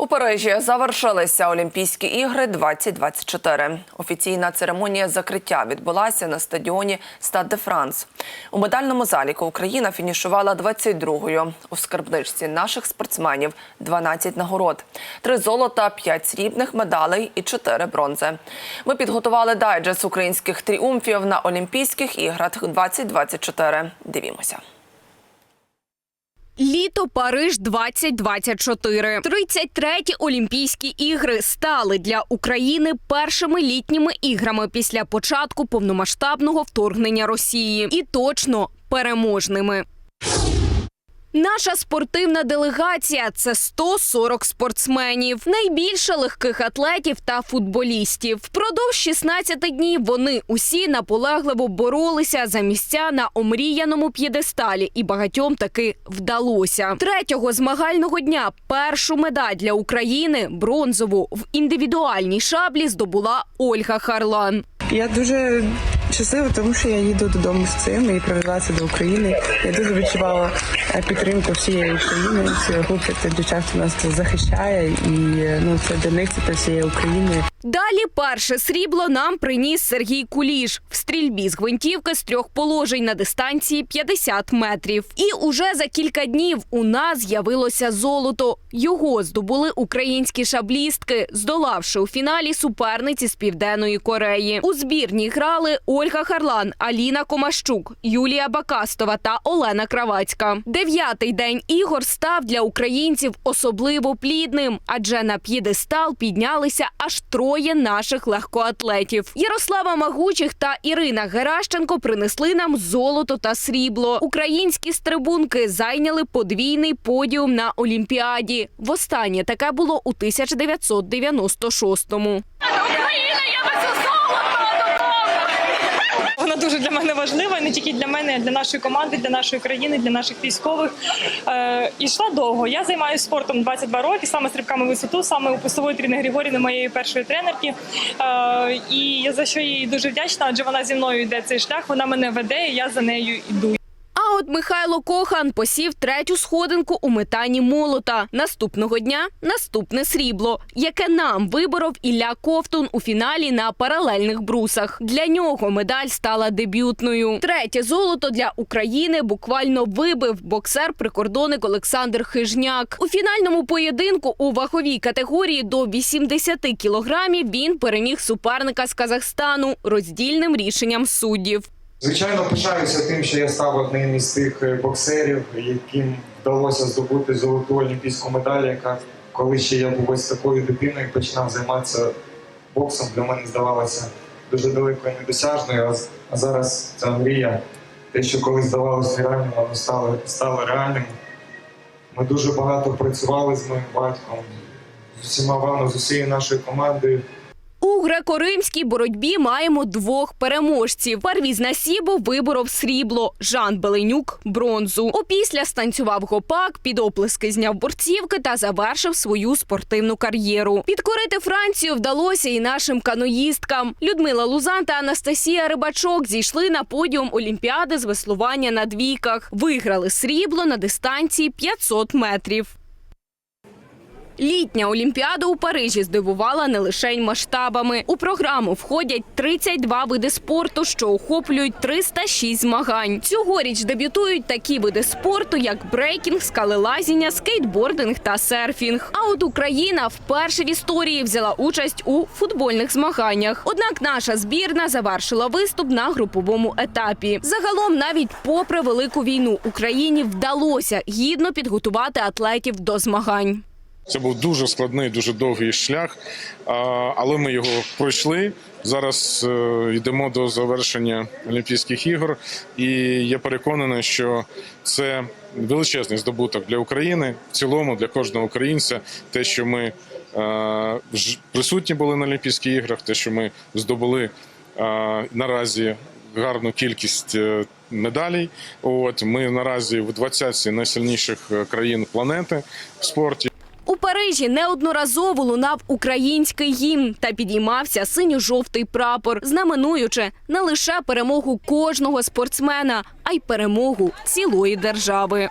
У Парижі завершилися Олімпійські ігри 2024. Офіційна церемонія закриття відбулася на стадіоні Стад де Франс. У медальному заліку Україна фінішувала 22-ю. У скарбничці наших спортсменів 12 нагород, 3 золота, 5 срібних медалей і 4 бронзи. Ми підготували дайджест українських тріумфів на Олімпійських іграх 2024. Дивімося. Літо Париж 2024. 33-ті Олімпійські ігри стали для України першими літніми іграми після початку повномасштабного вторгнення Росії і точно переможними. Наша спортивна делегація це 140 спортсменів, найбільше легких атлетів та футболістів. Впродовж 16 днів вони усі наполегливо боролися за місця на омріяному п'єдесталі, і багатьом таки вдалося. Третього змагального дня першу медаль для України бронзову в індивідуальній шаблі здобула Ольга Харлан. Я дуже щаслива, тому що я їду додому з цим і привезла до України. Я дуже відчувала е, підтримку всієї всіх хлопців та дівчат, нас тут захищає, і е, ну це для них це для всієї України. Далі перше срібло нам приніс Сергій Куліш в стрільбі з гвинтівки з трьох положень на дистанції 50 метрів. І уже за кілька днів у нас з'явилося золото. Його здобули українські шаблістки, здолавши у фіналі суперниці з південної Кореї. У збірні грали Ольга Харлан, Аліна Комащук, Юлія Бакастова та Олена Кравацька. Дев'ятий день ігор став для українців особливо плідним, адже на п'єдестал піднялися аж троє наших легкоатлетів. Ярослава Магучих та Ірина Геращенко принесли нам золото та срібло. Українські стрибунки зайняли подвійний подіум на Олімпіаді. Востаннє таке було у 1996-му. Україна, я вас Вона дуже для мене важлива, не тільки для мене, а для нашої команди, для нашої країни, для наших військових. Е, і йшла довго. Я займаюся спортом 22 роки, саме стрибками висоту, саме у посової Тріни Григорівни, моєї першої тренерки. Е, і я за що їй дуже вдячна, адже вона зі мною йде цей шлях. Вона мене веде, і я за нею йду. Михайло Кохан посів третю сходинку у метанні молота. Наступного дня наступне срібло, яке нам виборов Ілля Ковтун у фіналі на паралельних брусах. Для нього медаль стала дебютною. Третє золото для України буквально вибив боксер-прикордонник Олександр Хижняк. У фінальному поєдинку у ваговій категорії до 80 кілограмів він переміг суперника з Казахстану роздільним рішенням суддів. Звичайно, пишаюся тим, що я став одним із тих е, боксерів, яким вдалося здобути золоту олімпійську медаль, яка коли ще я був ось такою дитиною, починав займатися боксом, для мене здавалося дуже далекою і недосяжною. А зараз ця мрія, те, що колись здавалося нереальним, воно стало, стало реальним. Ми дуже багато працювали з моїм батьком, з усіма вами, з усією нашою командою. У греко-римській боротьбі маємо двох переможців. Парвіз Насібо виборов срібло, Жан Беленюк бронзу. Опісля станцював гопак, під оплески зняв борцівки та завершив свою спортивну кар'єру. Підкорити Францію вдалося і нашим каноїсткам. Людмила Лузан та Анастасія Рибачок зійшли на подіум Олімпіади з веслування на двійках. Виграли срібло на дистанції 500 метрів. Літня Олімпіада у Парижі здивувала не лише масштабами. У програму входять 32 види спорту, що охоплюють 306 змагань. Цьогоріч дебютують такі види спорту, як брейкінг, скалелазіння, скейтбординг та серфінг. А от Україна вперше в історії взяла участь у футбольних змаганнях. Однак наша збірна завершила виступ на груповому етапі. Загалом, навіть попри велику війну, Україні вдалося гідно підготувати атлетів до змагань. Це був дуже складний, дуже довгий шлях, але ми його пройшли. Зараз е, йдемо до завершення Олімпійських ігор, і я переконаний, що це величезний здобуток для України в цілому, для кожного українця. Те, що ми е, присутні були на Олімпійських іграх, те, що ми здобули е, наразі гарну кількість медалей. От ми наразі в 20 найсильніших країн планети в спорті. Парижі неодноразово лунав український гімн та підіймався синьо-жовтий прапор, знаменуючи не лише перемогу кожного спортсмена, а й перемогу цілої держави.